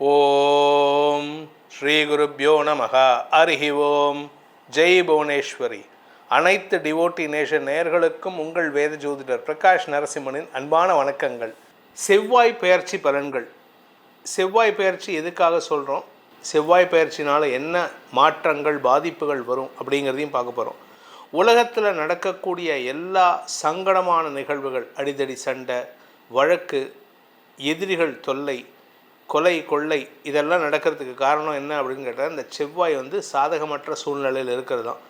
ஓம் ஸ்ரீ குருப்யோ நமக அருகி ஓம். ஜெய் புவனேஸ்வரி. அனைத்து devotee nation நேயர்களுக்கும் உங்கள் வேத ஜோதிடர் பிரகாஷ் நரசிம்மனின் அன்பான வணக்கங்கள். செவ்வாய் பெயர்ச்சி பலன்கள். செவ்வாய் பெயர்ச்சி எதுக்காக சொல்கிறோம் செவ்வாய் பெயர்ச்சினால் என்ன மாற்றங்கள் பாதிப்புகள் வரும் அப்படிங்கிறதையும் பார்க்க போகிறோம் உலகத்தில் நடக்கக்கூடிய எல்லா சங்கடமான நிகழ்வுகள் அடிதடி சண்டை வழக்கு எதிரிகள் தொல்லை கொலை கொள்ளை இதெல்லாம் நடக்கிறதுக்கு காரணம் என்ன அப்படின்னு கேட்டால் இந்த செவ்வாய் வந்து சாதகமற்ற சூழ்நிலையில் இருக்கிறது தான்.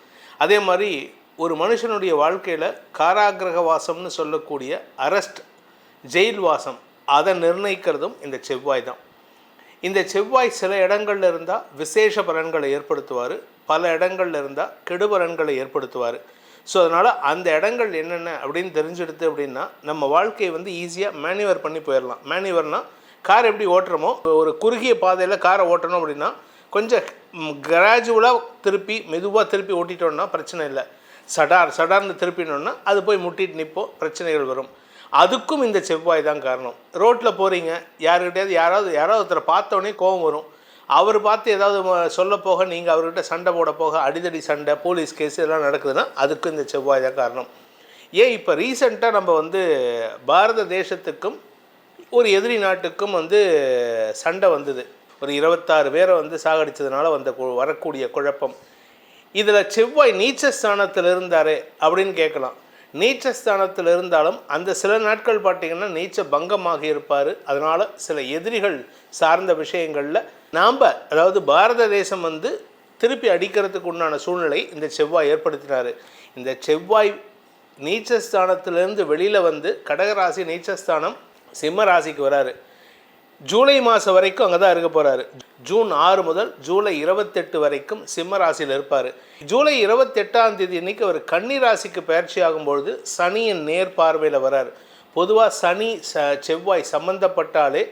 அதே மாதிரி ஒரு மனுஷனுடைய வாழ்க்கையில் காராகிரக வாசம்னு சொல்லக்கூடிய அரெஸ்ட் ஜெயில் வாசம் அதை நிர்ணயிக்கிறதும் இந்த செவ்வாய் தான். இந்த செவ்வாய் சில இடங்கள்ல இருந்தால் விசேஷ பலன்களை ஏற்படுத்துவார் பல இடங்களில் இருந்தால் கெடு பலன்களை ஏற்படுத்துவார். ஸோ அதனால் அந்த இடங்கள் என்னென்ன அப்படின்னு தெரிஞ்செடுத்து அப்படின்னா நம்ம வாழ்க்கையை வந்து ஈஸியாக மேனுவர் பண்ணி போயிடலாம் மேனுவர்னால் கார் எப்படி ஓட்டுறோமோ ஒரு குறுகிய பாதையில் காரை ஓட்டணும் அப்படின்னா கொஞ்சம் கிராஜுவலாக திருப்பி மெதுவாக திருப்பி ஓட்டிட்டோம்னா பிரச்சனை இல்லை. சடார் சடார்னு திருப்பினோன்னா அது போய் முட்டிட்டு நிற்போம் பிரச்சனைகள் வரும். அதுக்கும் இந்த செவ்வாய் தான் காரணம். ரோட்டில் போகிறீங்க யாருக்கிட்டையாவது யாராவது யாராவது ஒருத்தரை பார்த்தோன்னே கோபம் வரும். அவர் பார்த்து ஏதாவது சொல்ல போக நீங்கள் அவர்கிட்ட சண்டை போட போக அடிதடி சண்டை போலீஸ் கேஸ் இதெல்லாம் நடக்குதுன்னா அதுக்கும் இந்த செவ்வாய் தான் காரணம். ஏன் இப்போ ரீசெண்டாக நம்ம வந்து பாரத தேசத்துக்கும் ஒரு எதிரி நாட்டுக்கும் வந்து சண்டை வந்தது. ஒரு இருபத்தாறு பேரை வந்து சாகடித்ததுனால வந்த வரக்கூடிய குழப்பம். இதில் செவ்வாய் நீச்சஸ்தானத்தில் இருந்தாரே அப்படின்னு கேட்கலாம். நீச்சஸ்தானத்தில் இருந்தாலும் அந்த சில நாட்கள் பார்த்தீங்கன்னா நீச்ச பங்கமாக இருப்பார். அதனால் சில எதிரிகள் சார்ந்த விஷயங்களில் நாம் அதாவது பாரத தேசம் வந்து திருப்பி அடிக்கிறதுக்கு உண்டான சூழ்நிலை இந்த செவ்வாய் ஏற்படுத்தினார். இந்த செவ்வாய் நீச்சஸ்தானத்திலிருந்து வெளியில் வந்து கடகராசி நீச்சஸ்தானம் சிம்ம ராசிக்கு வராரு. ஜூலை மாதம் வரைக்கும் அங்கே தான் இருக்க போகிறாரு ஜூன் ஆறு முதல் ஜூலை இருபத்தெட்டு வரைக்கும் சிம்ம ராசியில் இருப்பார். ஜூலை இருபத்தெட்டாம் தேதி இன்றைக்கி அவர் கன்னி ராசிக்கு பயிற்சி ஆகும்பொழுது சனியின் நேர் பார்வையில் வரார். பொதுவாக சனி ச செவ்வாய் சம்மந்தப்பட்டாலே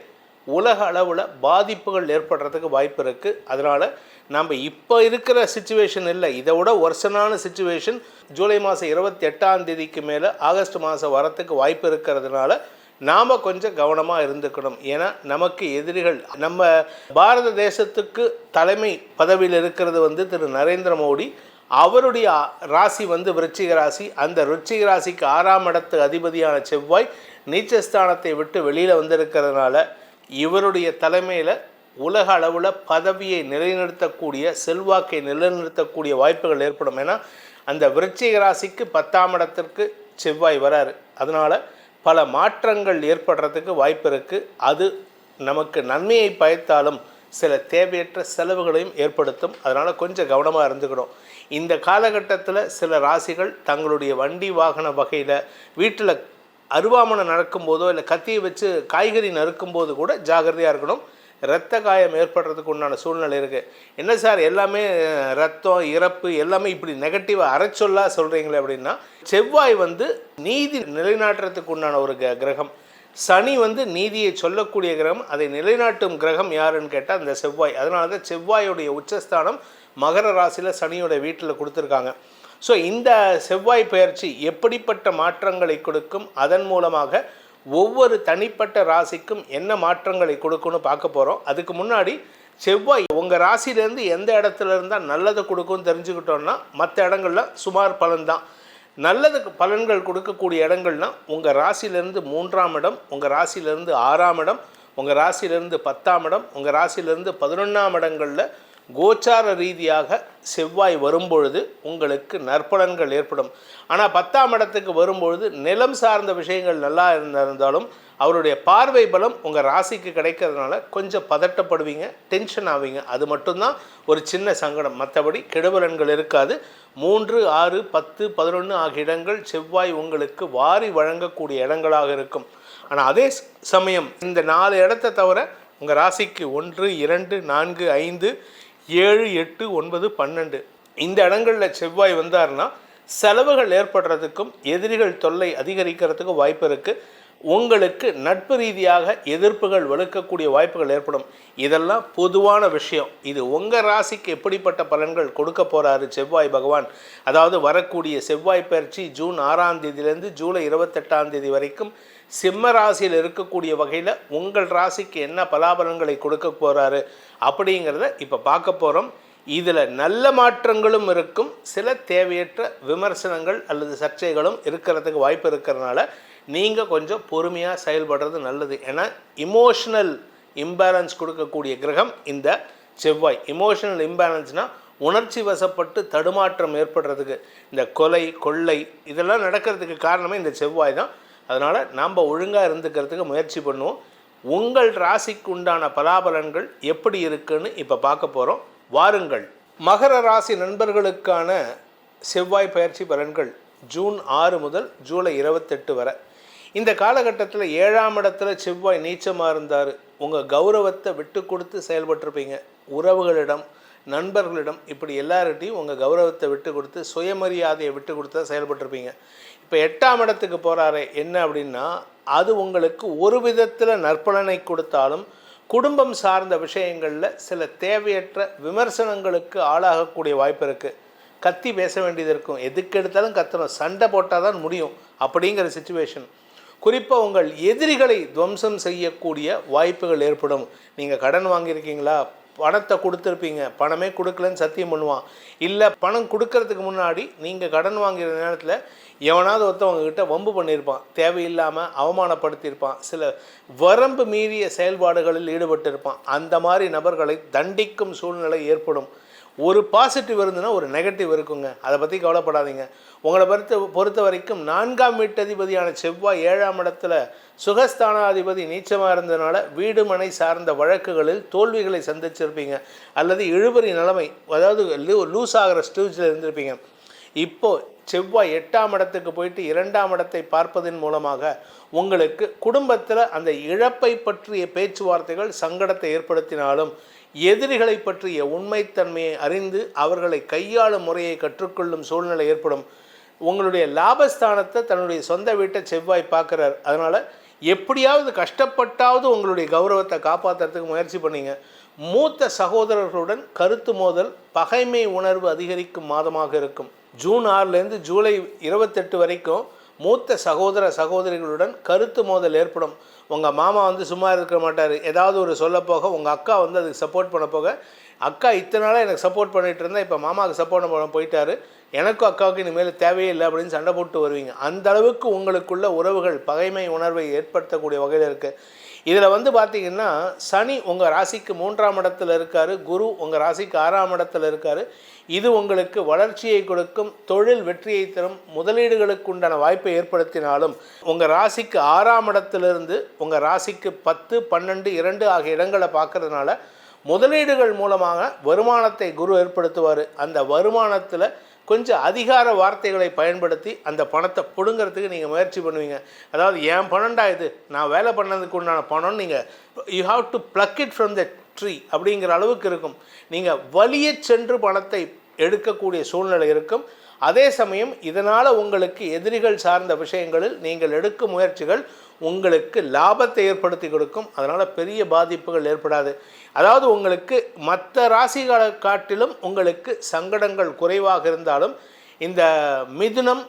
உலக அளவில் பாதிப்புகள் ஏற்படுறதுக்கு வாய்ப்பு இருக்குது அதனால் நம்ம இப்போ இருக்கிற சுச்சுவேஷன் இல்லை இதை விட ஒர்சனான சுச்சுவேஷன் ஜூலை மாதம் இருபத்தி எட்டாம் தேதிக்கு மேலே ஆகஸ்ட் மாதம் வரத்துக்கு வாய்ப்பு இருக்கிறதுனால நாம் கொஞ்சம் கவனமாக இருந்துக்கணும். ஏன்னா நமக்கு எதிரிகள் நம்ம பாரத தேசத்துக்கு தலைமை பதவியில் இருக்கிறது வந்து திரு நரேந்திர மோடி. அவருடைய ராசி வந்து விருச்சிக ராசி. அந்த விருச்சிக ராசிக்கு ஆறாம் இடத்து அதிபதியான செவ்வாய் நீச்சஸ்தானத்தை விட்டு வெளியில் வந்திருக்கிறதுனால இவருடைய தலைமையில் உலக அளவில் பதவியை நிலைநிறுத்தக்கூடிய செல்வாக்கை நிலைநிறுத்தக்கூடிய வாய்ப்புகள் ஏற்படும். ஏன்னா அந்த விருச்சிக ராசிக்கு பத்தாம் இடத்திற்கு செவ்வாய் வராரு. அதனால் பல மாற்றங்கள் ஏற்படுறதுக்கு வாய்ப்பு இருக்குது அது நமக்கு நன்மையை பயத்தாலும் சில தேவையற்ற செலவுகளையும் ஏற்படுத்தும். அதனால் கொஞ்சம் கவனமாக இருந்துக்கணும். இந்த காலகட்டத்தில் சில ராசிகள் தங்களுடைய வண்டி வாகன வகையில் வீட்டில் அருவாமனை நடக்கும்போதோ இல்லை கத்தியை வச்சு காய்கறி நறுக்கும்போது கூட ஜாகிரதையாக இருக்கணும். இரத்த காயம் ஏற்படுறதுக்கு உண்டான சூழ்நிலை இருக்குது என்ன சார் எல்லாமே ரத்தம் இறப்பு எல்லாமே இப்படி நெகட்டிவாக அரைச்சொல்லாக சொல்கிறீங்களே அப்படின்னா செவ்வாய் வந்து நீதி நிலைநாட்டுறதுக்கு உண்டான ஒரு க- கிரகம். சனி வந்து நீதியை சொல்லக்கூடிய கிரகம் அதை நிலைநாட்டும் கிரகம் யாருன்னு கேட்டால் அந்த செவ்வாய். அதனால தான் செவ்வாயுடைய உச்சஸ்தானம் மகர ராசியில் சனியோட வீட்டில் கொடுத்துருக்காங்க. ஸோ இந்த செவ்வாய் பயிற்சி எப்படிப்பட்ட மாற்றங்களை கொடுக்கும்? அதன் மூலமாக ஒவ்வொரு தனிப்பட்ட ராசிக்கும் என்ன மாற்றங்களை கொடுக்குன்னு பார்க்க போகிறோம் அதுக்கு முன்னாடி செவ்வாய் உங்கள் ராசிலேருந்து எந்த இடத்துல இருந்தால் நல்லதை கொடுக்கும்னு தெரிஞ்சுக்கிட்டோன்னா மற்ற இடங்கள்ல சுமார் பலன்தான் நல்லதுக்கு பலன்கள் கொடுக்கக்கூடிய இடங்கள்னா உங்கள் ராசியிலேருந்து மூன்றாம் இடம் உங்கள் ராசியிலேருந்து ஆறாம் இடம் உங்கள் ராசியிலேருந்து பத்தாம் இடம் உங்கள் ராசியிலேருந்து பதினொன்றாம் இடங்களில் கோச்சார ரீதியாக செவ்வாய் வரும்பொழுது உங்களுக்கு நற்பலன்கள் ஏற்படும். ஆனால் பத்தாம் இடத்துக்கு வரும்பொழுது நிலம் சார்ந்த விஷயங்கள் நல்லா இருந்திருந்தாலும் அவருடைய பார்வை பலம் உங்கள் ராசிக்கு கிடைக்கிறதுனால கொஞ்சம் பதட்டப்படுவீங்க டென்ஷன் ஆவீங்க. அது மட்டும்தான் ஒரு சின்ன சங்கடம். மற்றபடி கெடுபலன்கள் இருக்காது. மூன்று ஆறு பத்து பதினொன்று ஆகிய இடங்கள் செவ்வாய் உங்களுக்கு வாரி வழங்கக்கூடிய இடங்களாக இருக்கும். ஆனால் அதே சமயம் இந்த நாலு இடத்த தவிர உங்கள் ராசிக்கு ஒன்று இரண்டு நான்கு ஐந்து ஏழு எட்டு ஒன்பது பன்னெண்டு. இந்த இடங்களில் செவ்வாய் வந்தாருன்னா செலவுகள் ஏற்படுறதுக்கும் எதிரிகள் தொல்லை அதிகரிக்கிறதுக்கும் வாய்ப்பு இருக்குது உங்களுக்கு நட்பு ரீதியாக எதிர்ப்புகள் வலுக்கக்கூடிய வாய்ப்புகள் ஏற்படும். இதெல்லாம் பொதுவான விஷயம். இது உங்கள் ராசிக்கு எப்படிப்பட்ட பலன்கள் கொடுக்க போகிறாரு செவ்வாய் பகவான்? அதாவது வரக்கூடிய செவ்வாய் பயிற்சி ஜூன் ஆறாம் தேதியிலேருந்து ஜூலை இருபத்தெட்டாம் தேதி வரைக்கும் சிம்ம ராசியில் இருக்கக்கூடிய வகையில் உங்கள் ராசிக்கு என்ன பலாபலன்களை கொடுக்க போகிறாரு அப்படிங்கிறத இப்போ பார்க்க போகிறோம் இதில் நல்ல மாற்றங்களும் இருக்கும். சில தேவையற்ற விமர்சனங்கள் அல்லது சர்ச்சைகளும் இருக்கிறதுக்கு வாய்ப்பு இருக்கிறதுனால நீங்கள் கொஞ்சம் பொறுமையாக செயல்படுறது நல்லது. ஏன்னா இமோஷனல் இம்பேலன்ஸ் கொடுக்கக்கூடிய கிரகம் இந்த செவ்வாய். இமோஷனல் இம்பேலன்ஸ்னால் உணர்ச்சி வசப்பட்டு தடுமாற்றம் ஏற்படுறதுக்கு. இந்த கொலை கொள்ளை இதெல்லாம் நடக்கிறதுக்கு காரணமே இந்த செவ்வாய் தான். அதனால் நாம் ஒழுங்காக இருந்துக்கிறதுக்கு முயற்சி பண்ணுவோம். உங்கள் ராசிக்கு உண்டான பலாபலன்கள் எப்படி இருக்குன்னு இப்போ பார்க்க போகிறோம் வாருங்கள். மகர ராசி நண்பர்களுக்கான செவ்வாய் பயிற்சி பலன்கள் ஜூன் ஆறு முதல் ஜூலை இருபத்தெட்டு வரை. இந்த காலகட்டத்தில் ஏழாம் இடத்துல செவ்வாய் நீச்சமாக இருந்தார். உங்கள் கௌரவத்தை விட்டு கொடுத்து செயல்பட்டிருப்பீங்க. உறவுகளிடம் நண்பர்களிடம் இப்படி எல்லார்கிட்டையும் உங்கள் கௌரவத்தை விட்டு கொடுத்து சுயமரியாதையை விட்டு கொடுத்து தான் செயல்பட்டிருப்பீங்க. இப்போ எட்டாம் இடத்துக்கு போகிறாரே என்ன அப்படின்னா அது உங்களுக்கு ஒரு விதத்தில் நற்பலனை கொடுத்தாலும் குடும்பம் சார்ந்த விஷயங்களில் சில தேவையற்ற விமர்சனங்களுக்கு ஆளாகக்கூடிய வாய்ப்பு இருக்குது கத்தி பேச வேண்டியது இருக்கும். எதுக்கு எடுத்தாலும் கத்தணும். சண்டை போட்டால் தான் முடியும் அப்படிங்கிற சுச்சுவேஷன் குறிப்பாக உங்கள் எதிரிகளை துவம்சம் செய்யக்கூடிய வாய்ப்புகள் ஏற்படும். நீங்கள் கடன் வாங்கியிருக்கீங்களா? பணத்தை கொடுத்துருப்பீங்க. பணமே கொடுக்கலன்னு சத்தியம் பண்ணுவான். இல்லை பணம் கொடுக்கறதுக்கு முன்னாடி நீங்கள் கடன் வாங்கிற நேரத்தில் எவனாவது ஒருத்தவங்கக்கிட்ட வம்பு பண்ணியிருப்பான் தேவையில்லாமல் அவமானப்படுத்தியிருப்பான். சில வரம்பு மீறிய செயல்பாடுகளில் ஈடுபட்டிருப்பான். அந்த மாதிரி நபர்களை தண்டிக்கும் சூழ்நிலை ஏற்படும். ஒரு பாசிட்டிவ் இருந்ததுன்னா ஒரு நெகட்டிவ் இருக்குங்க. அதை பற்றி கவலைப்படாதீங்க. உங்களை பொறுத்த பொறுத்த வரைக்கும் நான்காம் வீட்டதிபதியான செவ்வாய் ஏழாம் இடத்துல சுகஸ்தானாதிபதி நீச்சமாக இருந்ததுனால வீடு மனை சார்ந்த வழக்குகளில் தோல்விகளை சந்திச்சிருப்பீங்க. அல்லது இழுபறி நிலைமை அதாவது லூ லூஸ் ஆகிற ஸ்டேஜில் இருந்திருப்பீங்க. இப்போது செவ்வாய் எட்டாம் இடத்துக்கு போயிட்டு இரண்டாம் இடத்தை பார்ப்பதன் மூலமாக உங்களுக்கு குடும்பத்தில் அந்த இழப்பை பற்றிய பேச்சுவார்த்தைகள் சங்கடத்தை ஏற்படுத்தினாலும் எதிரிகளை பற்றிய உண்மைத்தன்மையை அறிந்து அவர்களை கையாளும் முறையை கற்றுக்கொள்ளும் சூழ்நிலை ஏற்படும். உங்களுடைய லாபஸ்தானத்தை தன்னுடைய சொந்த வீட்டை செவ்வாய் பார்க்குறார். அதனால் எப்படியாவது கஷ்டப்பட்டாவது உங்களுடைய கௌரவத்தை காப்பாற்றுறதுக்கு முயற்சி பண்ணீங்க. மூத்த சகோதரர்களுடன் கருத்து மோதல் பகைமை உணர்வு அதிகரிக்கும் மாதமாக இருக்கும். ஜூன் ஆறுலேருந்து ஜூலை இருபத்தெட்டு வரைக்கும் மூத்த சகோதர சகோதரிகளுடன் கருத்து மோதல் ஏற்படும். உங்கள் மாமா வந்து சும்மா இருக்க மாட்டார். ஏதாவது ஒரு சொல்ல போக உங்கள் அக்கா வந்து அதுக்கு சப்போர்ட் பண்ண போக அக்கா இத்தனை நாளாக எனக்கு சப்போர்ட் பண்ணிகிட்டு இருந்தால் இப்போ மாமாவுக்கு சப்போர்ட் பண்ண போயிட்டாரு. எனக்கும் அக்காவுக்கு இனிமேல் தேவையே இல்லை அப்படின்னு சண்டை போட்டு வருவீங்க. அந்த அளவுக்கு உங்களுக்குள்ள உறவுகள் பகைமை உணர்வை ஏற்படுத்தக்கூடிய வகையில் இருக்குது இதில் வந்து பார்த்திங்கன்னா சனி உங்கள் ராசிக்கு மூன்றாம் இடத்துல இருக்கார் குரு உங்கள் ராசிக்கு ஆறாம் இடத்துல இருக்கார். இது உங்களுக்கு வளர்ச்சியை கொடுக்கும் தொழில் வெற்றியை தரும் முதலீடுகளுக்கு உண்டான வாய்ப்பை ஏற்படுத்தினாலும் உங்கள் ராசிக்கு ஆறாம் இடத்திலிருந்து உங்கள் ராசிக்கு பத்து பன்னெண்டு இரண்டு ஆகிய இடங்களை பார்க்கறதுனால முதலீடுகள் மூலமாக வருமானத்தை குரு ஏற்படுத்துவார். அந்த வருமானத்தில் கொஞ்சம் அதிகார வார்த்தைகளை பயன்படுத்தி அந்த பணத்தை பிடுங்கிறதுக்கு நீங்கள் முயற்சி பண்ணுவீங்க. அதாவது என் பணம்டா இது. நான் வேலை பண்ணதுக்கு உண்டான பணம் நீங்கள் you have to pluck it from the tree அப்படிங்கிற அளவுக்கு இருக்கும். நீங்கள் வலிய சென்று பணத்தை எடுக்கக்கூடிய சூழ்நிலை இருக்கும். அதே சமயம் இதனால் உங்களுக்கு எதிரிகள் சார்ந்த விஷயங்களில் நீங்கள் எடுக்கும் முயற்சிகள் உங்களுக்கு லாபத்தை ஏற்படுத்தி கொடுக்கும். அதனால் பெரிய பாதிப்புகள் ஏற்படாது. அதாவது உங்களுக்கு மற்ற ராசிகளை காட்டிலும் உங்களுக்கு சங்கடங்கள் குறைவாக இருந்தாலும் இந்த மிதுனம்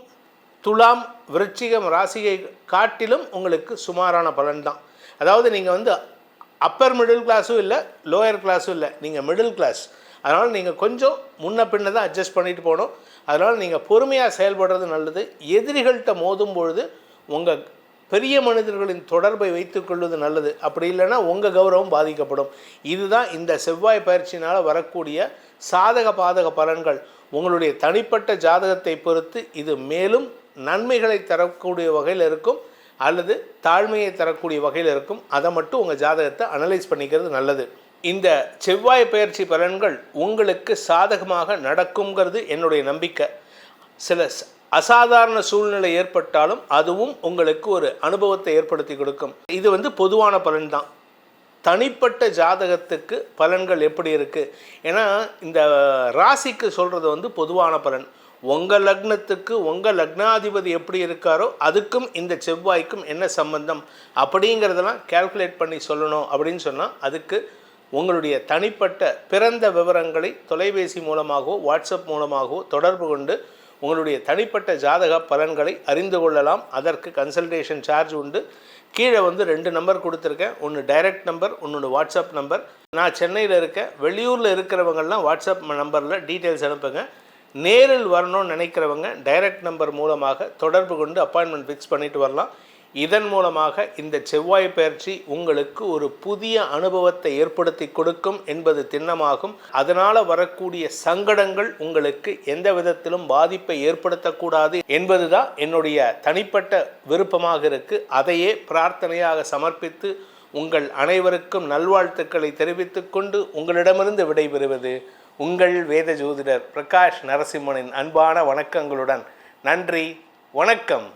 துலாம் விருச்சிகம் ராசியை காட்டிலும் உங்களுக்கு சுமாரான பலன்தான். அதாவது நீங்கள் வந்து அப்பர் மிடில் கிளாஸும் இல்லை லோயர் கிளாஸும் இல்லை. நீங்கள் மிடில் கிளாஸ் அதனால் நீங்கள் கொஞ்சம் முன்ன பின்ன தான் அட்ஜஸ்ட் பண்ணிட்டு போகணும். அதனால் நீங்கள் பொறுமையாக செயல்படுறது நல்லது. எதிரிகள்கிட்ட மோதும் பொழுது உங்கள் பெரிய மனிதர்களின் தொடர்பை வைத்துக்கொள்வது நல்லது. அப்படி இல்லைன்னா உங்கள் கௌரவம் பாதிக்கப்படும். இதுதான் இந்த செவ்வாய் பயிற்சினால் வரக்கூடிய சாதக பாதக பலன்கள். உங்களுடைய தனிப்பட்ட ஜாதகத்தை பொறுத்து இது மேலும் நன்மைகளை தரக்கூடிய வகையில் இருக்கும் அல்லது தாழ்மையை தரக்கூடிய வகையில் இருக்கும். அதை மட்டும் உங்கள் ஜாதகத்தை அனலைஸ் பண்ணிக்கிறது நல்லது. இந்த செவ்வாய் பயிற்சி பலன்கள் உங்களுக்கு சாதகமாக நடக்குங்கிறது என்னுடைய நம்பிக்கை. சில அசாதாரண சூழ்நிலை ஏற்பட்டாலும் அதுவும் உங்களுக்கு ஒரு அனுபவத்தை ஏற்படுத்தி கொடுக்கும். இது வந்து பொதுவான பலன் தான் தனிப்பட்ட ஜாதகத்துக்கு பலன்கள் எப்படி இருக்குது ஏன்னா இந்த ராசிக்கு சொல்கிறது வந்து பொதுவான பலன். உங்கள் லக்னத்துக்கு உங்கள் லக்னாதிபதி எப்படி இருக்காரோ அதுக்கும் இந்த செவ்வாய்க்கும் என்ன சம்பந்தம்? அப்படிங்கிறதெல்லாம் கால்குலேட் பண்ணி சொல்லணும் அப்படின்னு சொன்னால் அதுக்கு உங்களுடைய தனிப்பட்ட பிறந்த விவரங்களை தொலைபேசி மூலமாகவோ வாட்ஸ்அப் மூலமாகவோ தொடர்பு கொண்டு உங்களுடைய தனிப்பட்ட ஜாதக பலன்களை அறிந்து கொள்ளலாம். அதற்கு கன்சல்டேஷன் சார்ஜ் உண்டு. கீழே வந்து ரெண்டு நம்பர் கொடுத்துருக்கேன். ஒன்று டைரக்ட் நம்பர் ஒன்று வாட்ஸ்அப் நம்பர் நான் சென்னையில் இருக்கேன். வெளியூரில் இருக்கிறவங்கெல்லாம் வாட்ஸ்அப் நம்பரில் டீட்டெயில்ஸ் அனுப்புங்க. நேரில் வரணும்னு நினைக்கிறவங்க டைரக்ட் நம்பர் மூலமாக தொடர்பு கொண்டு அப்பாயின்மெண்ட் ஃபிக்ஸ் பண்ணிட்டு வரலாம். இதன் மூலமாக இந்த செவ்வாய் பயிற்சி உங்களுக்கு ஒரு புதிய அனுபவத்தை ஏற்படுத்தி கொடுக்கும் என்பது திண்ணமாகும். அதனால் வரக்கூடிய சங்கடங்கள் உங்களுக்கு எந்த விதத்திலும் பாதிப்பை ஏற்படுத்தக்கூடாது என்பதுதான் என்னுடைய தனிப்பட்ட விருப்பமாக இருக்கு. அதையே பிரார்த்தனையாக சமர்ப்பித்து உங்கள் அனைவருக்கும் நல்வாழ்த்துக்களை தெரிவித்துக் கொண்டு உங்களிடமிருந்து விடைபெறுவது உங்கள் வேத ஜோதிடர் பிரகாஷ் நரசிம்மனின் அன்பான வணக்கங்களுடன். நன்றி வணக்கம்.